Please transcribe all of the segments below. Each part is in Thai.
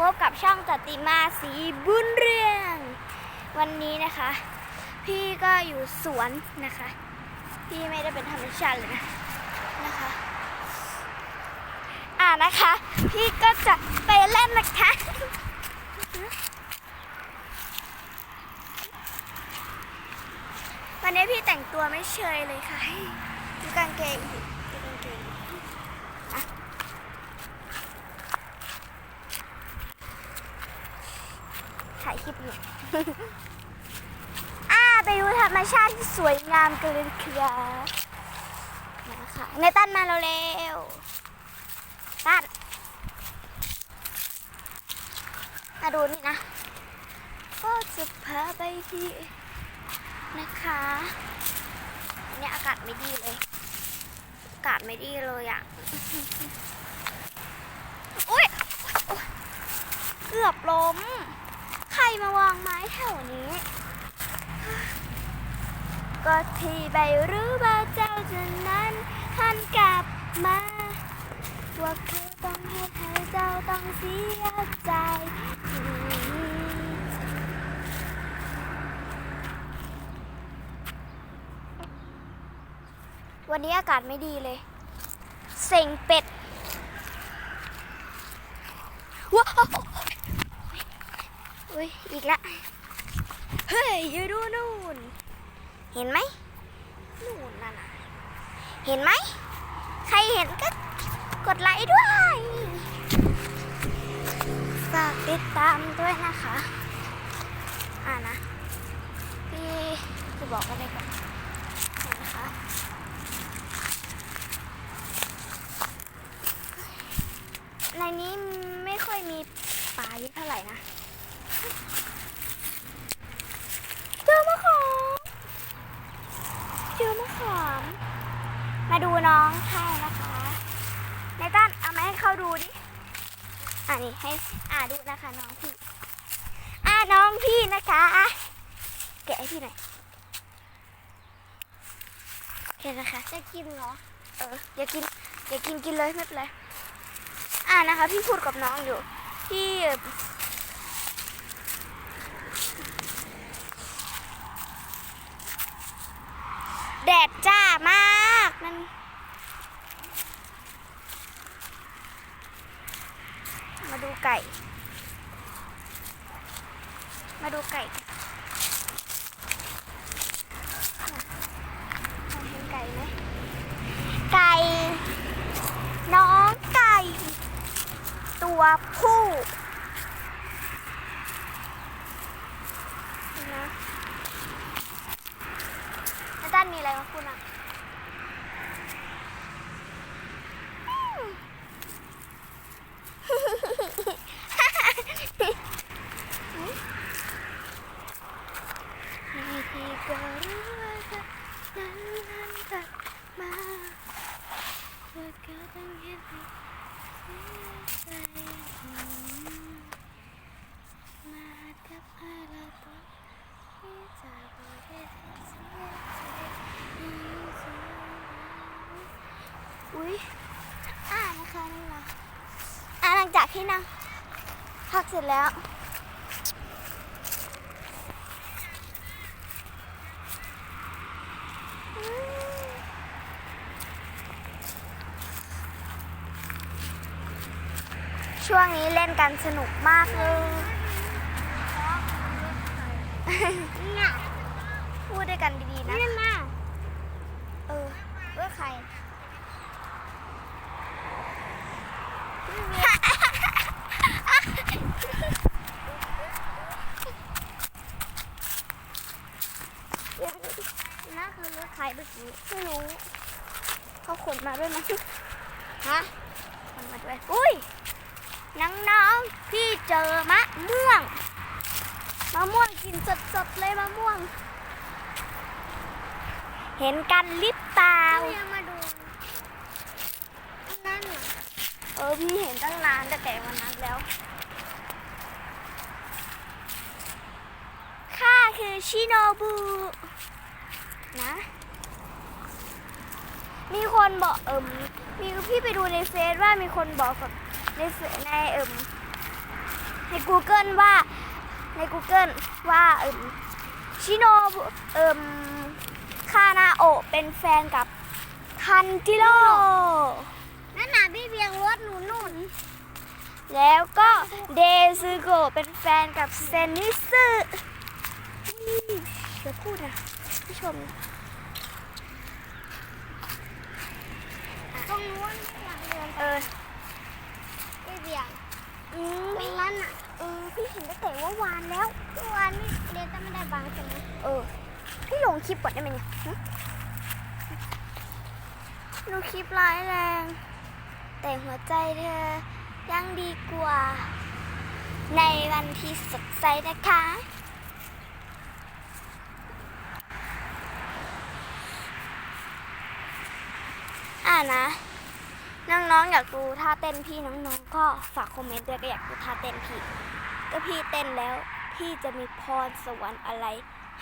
พบกับช่องจติมาสีบุญเรือง วันนี้นะคะ พี่ก็อยู่สวนนะคะ พี่ไม่ได้เป็นธรรมชาติเลยนะนะคะ อ่านะคะ พี่ก็จะไปเล่นนะคะวันนี้พี่แต่งตัวไม่เชยเลยค่ะดูกางเกงดูกางเกงอะถ่ายค ลิปอยู่ อ่าไปดูธรรมชาติที่สวยงามกันเลยครับนะคะในตั้นมาเราเร็วตั้นมาดูนี่นะ ก็จะพาไปที่นะคะเนี่ยอากาศไม่ดีเลย อากาศไม่ดีเลยอะ่ะอุ้ยเกือบล้ม รมาวางไม้แถวนี้ ก็ที่ใบรู้ว่าเจ้าจะนั้นหันกลับมาว่าเขาต้องให้ให้เจ้าต้องเสียใจวันนี้อากาศไม่ดีเลยเซ็งเป็ดว้าว อุ้ยอีกละ เฮ้ยอยู่ดูนู่น เห็นไหมนู่นนั่นน่ะเห็นไหม ใครเห็นก็กดไลค์ด้วยฝากติดตามด้วยนะคะ อ่านะ พี่จะบอกอะไรก่อนนะคะในนี้ไม่ค่อยมีปลาเยอะเท่าไหร่นะ เจอมะขามเจอมะขามมาดูน้องให้นะคะในต้านเอามาให้เขาดูดิอ่านี่ให้อ่าดูนะคะน้องพี่อ่าน้องพี่นะคะแกะให้พี่หน่อยเห็นนะคะจะกินเหรอเอออย่ากินอย่ากินกินเลยไม่เป็นไรอ่านะคะ พี่พูดกับน้องอยู่พี่ ดดจ้ามากนั่นมาดูไก่ มาดูไกค่ะเห็นไก่ไหมไก่ น้องไก่ ตัวผู้นะอาจารย์มีอะไรมาพูดอะอืม ไม่ที่ ก็รู้ว่าจะนั้นนั้นกลับมาเธอก็ต้องเห็นให้เสียใจมากับอะไรตัวที่จะบอกให้เธอเสียใจอุ้ยอ่านนะคะนั่นเหรออ่าหลังจากที่นั่งพักเสร็จแล้ว ช่วงนี้เล่นกันสนุกมากเลยเนี่ยพูดด้วยกันดีๆนะนี่มาเออเพื่อใครนั่นคือรถใครเมื่อกี้ไม่รู้เขาขนมาด้วยมั้ยฮะขนมาด้วย อุ้ย น้องๆพี่เจอมะม่วง มะม่วงกินสดๆเลยมะม่วง เห็นกันลิบเปล่าเอายังมาดูนั่นน่ะเออพี่เห็นตั้งนานตั้งแต่วันนั้นแล้ว ข้าคือชิโนบุนะ มีคนบอกเอิมมีพี่ไปดูในเฟซว่ามีคนบอกกับในเฟซในเอิมใน Google ว่าใน Google ว่าเอิมชิโนบุเอิมคานาโอะเป็นแฟนกับคันจิโร่นั่นน่ะพี่เบียงรถหนูนุ่น แล้วก็เดซึโกะเป็นแฟนกับเซนิสึนี่เดี๋ยวพูดนะผู้ชม รงนู้นอยากเดินเออพี่เบียงอืตรงนั้นน่ะเออพี่เห็นตั้งแต่ว่าวานแล้วทุกวันนี้เรียนจะไม่ได้บางใช่ไหมเออ พี่ลงคลิปก่อนได้ไหมเนี่ยหึลงคลิปร้ายแรง แต่หัวใจเธอยังดีกว่า ในวันที่สดใสนะคะอ่านะ น้องๆ อยากดูท่าเต้นพี่น้องๆ ก็ฝากคอมเมนต์ด้วยก็อยากดูท่าเต้นพี่ ก็พี่เต้นแล้วพี่จะมีพรสวรรค์อะไร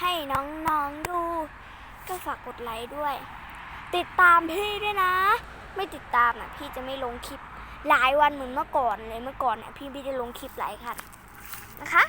ให้น้องๆดู ก็ฝากกดไลค์ด้วย ติดตามพี่ด้วยนะ ไม่ติดตามอะพี่จะไม่ลงคลิปหลายวันเหมือนเมื่อก่อนเลยเมื่อก่อนเนี่ยพี่ไม่ได้ลงคลิปหลายคันนะคะ